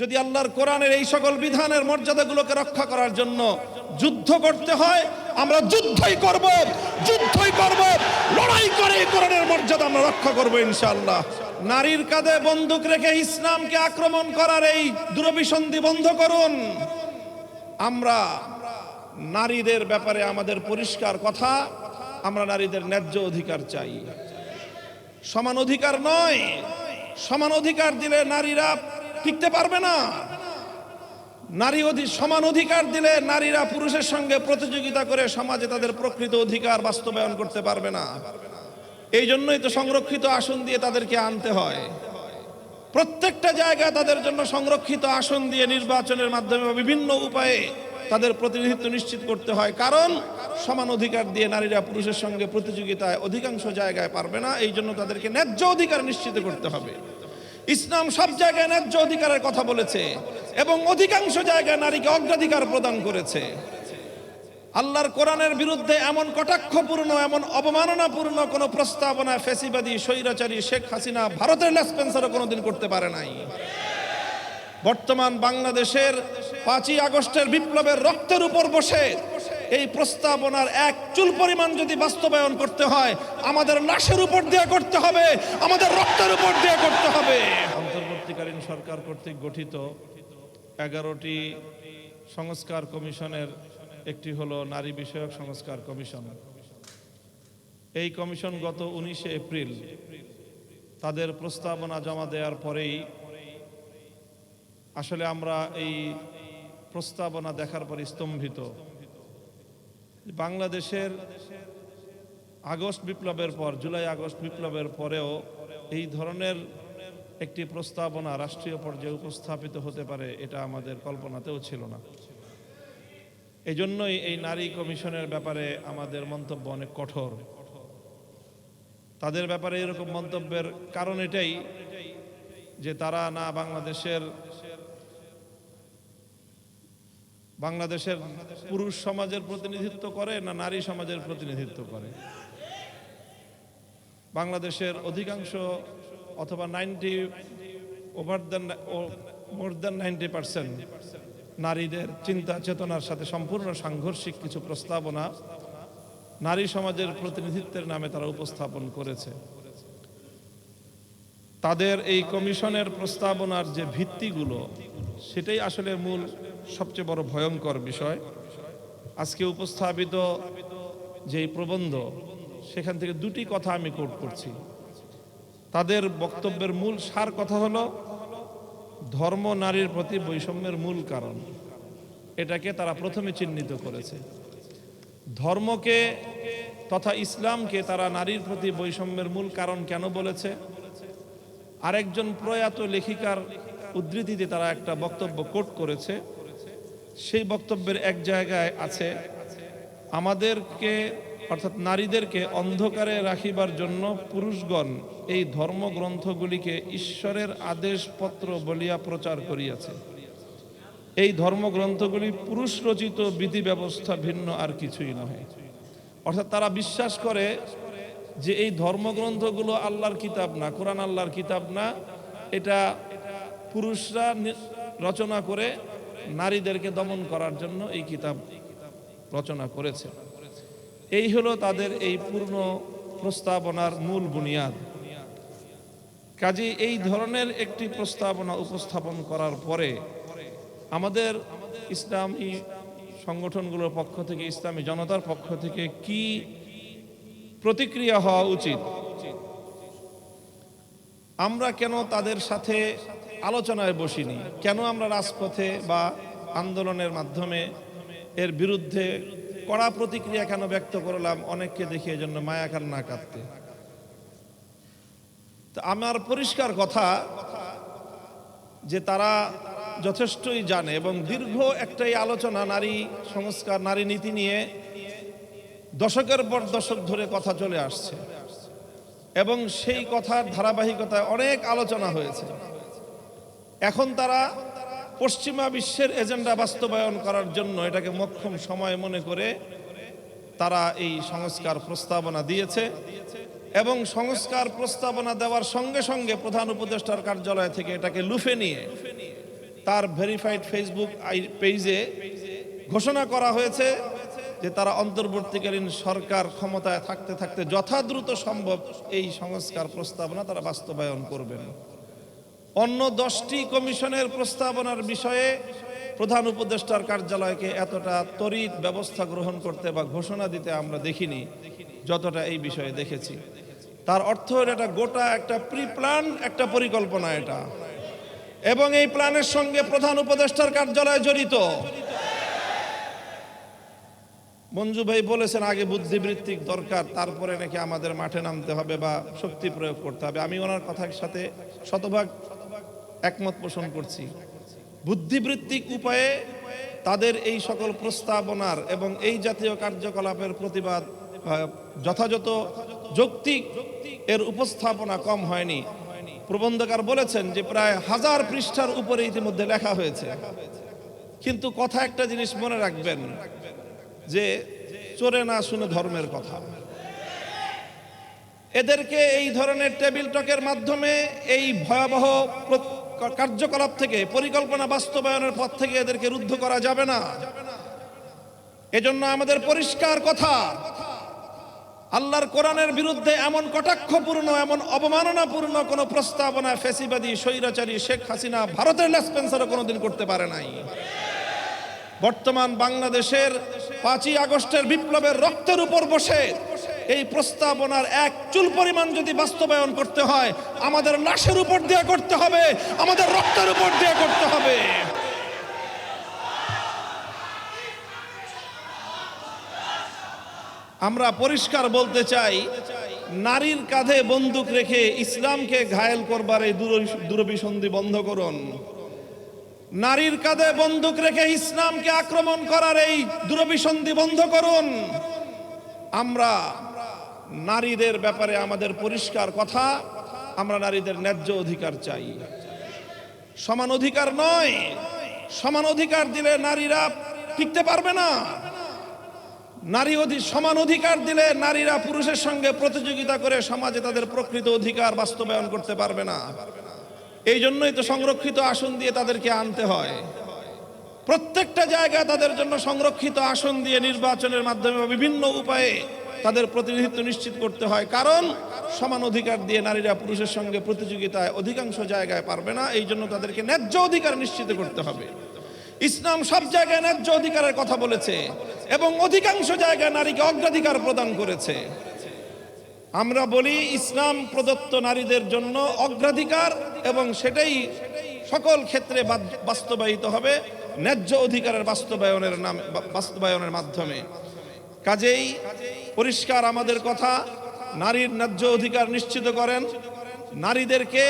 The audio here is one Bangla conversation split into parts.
যদি আল্লাহর কোরআনের এই সকল বিধানের মর্যাদাগুলোকে রক্ষা করার জন্য যুদ্ধ করতে হয়, আমরা যুদ্ধই করব যুদ্ধই করব, লড়াই করে কোরআনের মর্যাদা আমরা রক্ষা করব ইনশাআল্লাহ। নারীর কাঁধে বন্দুক রেখে ইসলামকে আক্রমণ করার এই দুরভিসন্ধি বন্ধ করুন। আমরা নারীদের ব্যাপারে আমাদের পরিষ্কার কথা, আমরা নারীদের ন্যায্য অধিকার চাই। সমান অধিকার নয়, সমান অধিকার দিলে নারীরা টিকতে পারবে না। নারী সমান অধিকার দিলে নারীরা পুরুষের সঙ্গে প্রতিযোগিতা করে সমাজে তাদের প্রকৃত অধিকার বাস্তবায়ন করতে পারবে না। এই জন্যই তো সংরক্ষিত আসন দিয়ে তাদেরকে আনতে হয়। প্রত্যেকটা জায়গায় তাদের জন্য সংরক্ষিত আসন দিয়ে নির্বাচনের মাধ্যমে বিভিন্ন উপায়ে তাদের প্রতিনিধিত্ব নিশ্চিত করতে হয়। কারণ সমান অধিকার দিয়ে নারীরা পুরুষের সঙ্গে প্রতিযোগিতায় অধিকাংশ জায়গায় পারবে না। এই জন্য তাদেরকে ন্যায্য অধিকার নিশ্চিত করতে হবে। ইসলাম সব জায়গায় ন্যায্য অধিকারের কথা বলেছে এবং অধিকাংশ জায়গায় নারীকে অগ্রাধিকার প্রদান করেছে। আল্লাহর কোরআনের বিরুদ্ধে এমন কটাক্ষপূর্ণ, এমন অবমাননাপূর্ণ কোনো প্রস্তাবনা ফেসিবাদী, স্বৈরাচারী শেখ হাসিনা ভারতের লেসপেন্সারও কোনোদিন করতে পারে নাই। বর্তমান বাংলাদেশের পাঁচই আগস্টের বিপ্লবের রক্তের উপর বসে এই প্রস্তাবনার এক চুল পরিমাণ যদি বাস্তবায়ন করতে হয়, আমাদের লাশের উপর দিয়ে করতে হবে, আমাদের রক্তের উপর দিয়ে করতে হবে। অন্তর্বর্তীকালীন সরকার কর্তৃক গঠিত এগারোটি সংস্কার কমিশনের একটি হলো নারী বিষয়ক সংস্কার কমিশন। এই কমিশন গত উনিশে এপ্রিল তাদের প্রস্তাবনা জমা দেওয়ার পরেই আসলে আমরা এই প্রস্তাবনা দেখার পর স্তম্ভিত। বাংলাদেশের আগস্ট বিপ্লবের পর, জুলাই আগস্ট বিপ্লবের পরেও এই ধরনের একটি প্রস্তাবনা রাষ্ট্রীয় পর্যায়ে উপস্থাপিত হতে পারে এটা আমাদের কল্পনাতেও ছিল না। এই জন্যই এই নারী কমিশনের ব্যাপারে আমাদের মন্তব্য অনেক কঠোর। তাদের ব্যাপারে এরকম মন্তব্যের কারণ এটাই যে তারা না বাংলাদেশের বাংলাদেশের পুরুষ সমাজের প্রতিনিধিত্ব করে না নারী সমাজের প্রতিনিধিত্ব করে? বাংলাদেশের অধিকাংশ অথবা ninety over than more than ninety percent নারীদের চিন্তা চেতনার সাথে সম্পূর্ণ সাংঘর্ষিক কিছু প্রস্তাবনা নারী সমাজের প্রতিনিধিত্বের নামে তারা উপস্থাপন করেছে। তাদের এই কমিশনের প্রস্তাবনার যে ভিত্তিগুলো, সেটাই আসলে মূল সবচেয়ে বড় ভয়ঙ্কর বিষয়। আজকে উপস্থাপিত যে প্রবন্ধ, সেখান থেকে দুটি কথা আমি কোট করছি। তাদের বক্তব্যের মূল সার কথা হলো, ধর্ম নারীর প্রতি বৈষম্যের মূল কারণ। এটাকে তারা প্রথমে চিহ্নিত করেছে। ধর্মকে তথা ইসলামকে তারা নারীর প্রতি বৈষম্যের মূল কারণ কেন বলেছে? আরেকজন প্রয়াত লেখিকার উদ্ধৃতিতে তারা একটা বক্তব্য কোট করেছে। সেই বক্তব্যের এক জায়গায় আছে, আমাদেরকে, অর্থাৎ নারীদেরকে অন্ধকারে রাখিবার জন্য পুরুষগণ এই ধর্মগ্রন্থগুলিকে ঈশ্বরের আদেশপত্র বলিয়া প্রচার করিয়াছে। এই ধর্মগ্রন্থগুলি পুরুষ রচিত বিধি ব্যবস্থা ভিন্ন আর কিছুই নহে। অর্থাৎ তারা বিশ্বাস করে যে এই ধর্মগ্রন্থগুলো আল্লাহর কিতাব না, কোরআন আল্লাহর কিতাব না, এটা পুরুষরা রচনা করে নারীদেরকে দমন করার জন্য এই কিতাব রচনা করেছে। এই হলো তাদের এই পূর্ণ প্রস্তাবনার মূল বুনিয়াদ। কাজে এই ধরনের একটি প্রস্তাবনা উপস্থাপন করার পরে আমাদের ইসলামী সংগঠনগুলোর পক্ষ থেকে, ইসলামী জনতার পক্ষ থেকে কি প্রতিক্রিয়া হওয়া উচিত? আমরা কেন তাদের সাথে আলোচনায় বসিনি। কেন আমরা রাজপথে বা আন্দোলনের মাধ্যমে এর বিরুদ্ধে কড়া প্রতিক্রিয়া কেন ব্যক্ত করলাম, অনেককে দেখি জন্য মায়া কান্না কাঁদতে। আমার পরিষ্কার কথা যে তারা যথেষ্টই জানে এবং দীর্ঘ একটাই আলোচনা নারী সংস্কার, নারী নীতি নিয়ে দশকের পর দশক ধরে কথা চলে আসছে। এবং সেই কথার ধারাবাহিকতায় অনেক আলোচনা হয়েছে। এখন তারা পশ্চিমা বিশ্বের এজেন্ডা বাস্তবায়ন করার জন্য এটাকে মক্ষম সময় মনে করে তারা এই সংস্কার প্রস্তাবনা দিয়েছে এবং সংস্কার প্রস্তাবনা দেওয়ার সঙ্গে সঙ্গে প্রধান উপদেষ্টার কার্যালয় থেকে এটাকে লুফে নিয়ে তার ভেরিফাইড ফেসবুক পেজে ঘোষণা করা হয়েছে যে তারা অন্তর্বর্তীকালীন সরকার ক্ষমতায় থাকতে থাকতে যথাদ্রুত সম্ভব এই সংস্কার প্রস্তাবনা তারা বাস্তবায়ন করবেন। অন্য দশটি কমিশনের প্রস্তাবনার বিষয়ে প্রধান উপদেষ্টার কার্যালয়কে এতটা তড়িৎ ব্যবস্থা গ্রহণ করতে বা ঘোষণা দিতে আমরা দেখিনি, যতটা এই বিষয়ে দেখেছি। তার অর্থ এটা গোটা একটা প্রি প্ল্যান একটা পরিকল্পনা এটা। এবং এই প্ল্যানের সঙ্গে প্রধান উপদেষ্টার কার্যালয় জড়িত। মঞ্জু ভাই বলেছেন, আগে বুদ্ধিবৃত্তিক দরকার, তারপরে নাকি আমাদের মাঠে নামতে হবে বা শক্তি প্রয়োগ করতে হবে। আমি ওনার কথার সাথে শতভাগ একমত পোষণ করছি। বুদ্ধিবৃত্তিক উপায়ে তাদের এই সকল প্রস্তাবনার এবং এই জাতীয় কার্যকলাপের প্রতিবাদ যথাযথ যৌক্তিক এর উপস্থাপনা কম হয়নি। প্রবন্ধকার বলেছেন যে প্রায় হাজার পৃষ্ঠার উপরে ইতিমধ্যে লেখা হয়েছে। কিন্তু কথা একটা জিনিস মনে রাখবেন, যে চোরে না শুনে ধর্মের কথা। এদেরকে এই ধরনের টেবিল টকের মাধ্যমে এই ভয়াবহ কার্যকলাপ থেকে, পরিকল্পনা বাস্তবায়নের পথ থেকে এদেরকে রুদ্ধ করা যাবে না। এজন্য আমাদের পরিষ্কার কথা, আল্লাহর কোরআনের বিরুদ্ধে এমন কটাক্ষপূর্ণ, এমন অবমাননাপূর্ণ কোনো প্রস্তাবনা ফেসিবাদী, স্বৈরাচারী শেখ হাসিনা ভারতের লেসপেন্সারও কোনোদিন করতে পারে নাই। বর্তমান বাংলাদেশের পাঁচই আগস্টের বিপ্লবের রক্তের উপর বসে এই প্রস্তাবনার এক চুল পরিমাণ যদি বাস্তবায়ন করতে হয়, আমাদের লাশের উপর দিয়ে করতে হবে, আমাদের রক্তের উপর দিয়ে করতে হবে। আমরা পরিষ্কার বলতে চাই, নারীর কাঁধে বন্দুক রেখে ইসলামকে ঘায়েল করবার এই দূর- দূরভিসন্ধি বন্ধ করুন। নারীর কাঁধে বন্দুক রেখে ইসলামকে আক্রমণ করার এই দূরভিসন্ধি বন্ধ করুন। আমরা নারীদের ব্যাপারে আমাদের পরিষ্কার কথা, আমরা নারীদের ন্যায্য অধিকার চাই। সমান অধিকার নয়, সমান অধিকার দিলে নারীরা টিকতে পারবে না। নারী সমান অধিকার দিলে নারীরা পুরুষের সঙ্গে প্রতিযোগিতা করে সমাজে তাদের প্রকৃত অধিকার বাস্তবায়ন করতে পারবে না। এই জন্যই তো সংরক্ষিত আসন দিয়ে তাদেরকে আনতে হয়। প্রত্যেকটা জায়গায় তাদের জন্য সংরক্ষিত আসন দিয়ে নির্বাচনের মাধ্যমে বিভিন্ন উপায়ে তাদের প্রতিনিধিত্ব নিশ্চিত করতে হয়। কারণ সমান অধিকার দিয়ে নারীরা পুরুষের সঙ্গে প্রতিযোগিতায় অধিকাংশ জায়গায় পারবে না, এই জন্য তাদেরকে ন্যায্য অধিকার নিশ্চিত করতে হবে। ইসলাম সব জায়গায় ন্যায্য অধিকারের কথা বলেছে এবং অধিকাংশ জায়গায় নারীকে অগ্রাধিকার প্রদান করেছে। আমরা বলি, ইসলাম প্রদত্ত নারীদের জন্য অগ্রাধিকার এবং সেটাই সকল ক্ষেত্রে বাস্তবায়িত হবে ন্যায্য অধিকারের বাস্তবায়নের নামে বাস্তবায়নের মাধ্যমে। কাজেই পরিষ্কার আমাদের কথা, নারীর ন্যায্য অধিকার নিশ্চিত করেন, নারীদেরকে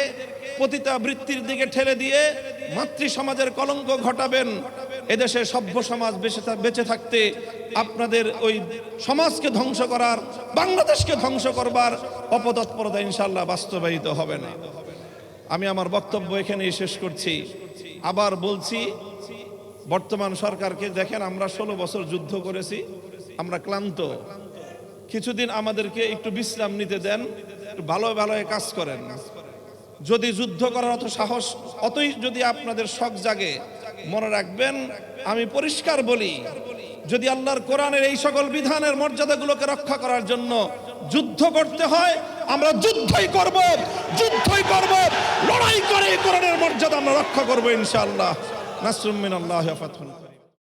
পতিতা বৃত্তির দিকে ঠেলে দিয়ে মাতৃ সমাজের কলঙ্ক ঘটাবেন, এদেশে সভ্য সমাজ বেঁচে থাকতে আপনাদের ওই সমাজকে ধ্বংস করার, বাংলাদেশকে ধ্বংস করবার অপতৎপরতা ইনশাল্লাহ বাস্তবায়িত হবে না। আমি আমার বক্তব্য এখানেই শেষ করছি। আবার বলছি, বর্তমান সরকারকে দেখেন আমরা ষোলো বছর যুদ্ধ করেছি আমরা ক্লান্ত। কিছুদিন আমাদেরকে একটু বিশ্রাম নিতে দেন, ভালো ভালো কাজ করেন। যদি যুদ্ধ করার অত সাহস, অতই যদি আপনাদের শখ জাগে, মনে রাখবেন, আমি পরিষ্কার বলি, যদি আল্লাহর কোরআনের এই সকল বিধানের মর্যাদাগুলোকে রক্ষা করার জন্য যুদ্ধ করতে হয়, আমরা যুদ্ধই করব যুদ্ধই করব, লড়াই করে কোরআনের মর্যাদা আমরা রক্ষা করব ইনশাআল্লাহ। নাসরুম মিনাল্লাহি ওয়া ফাতহুন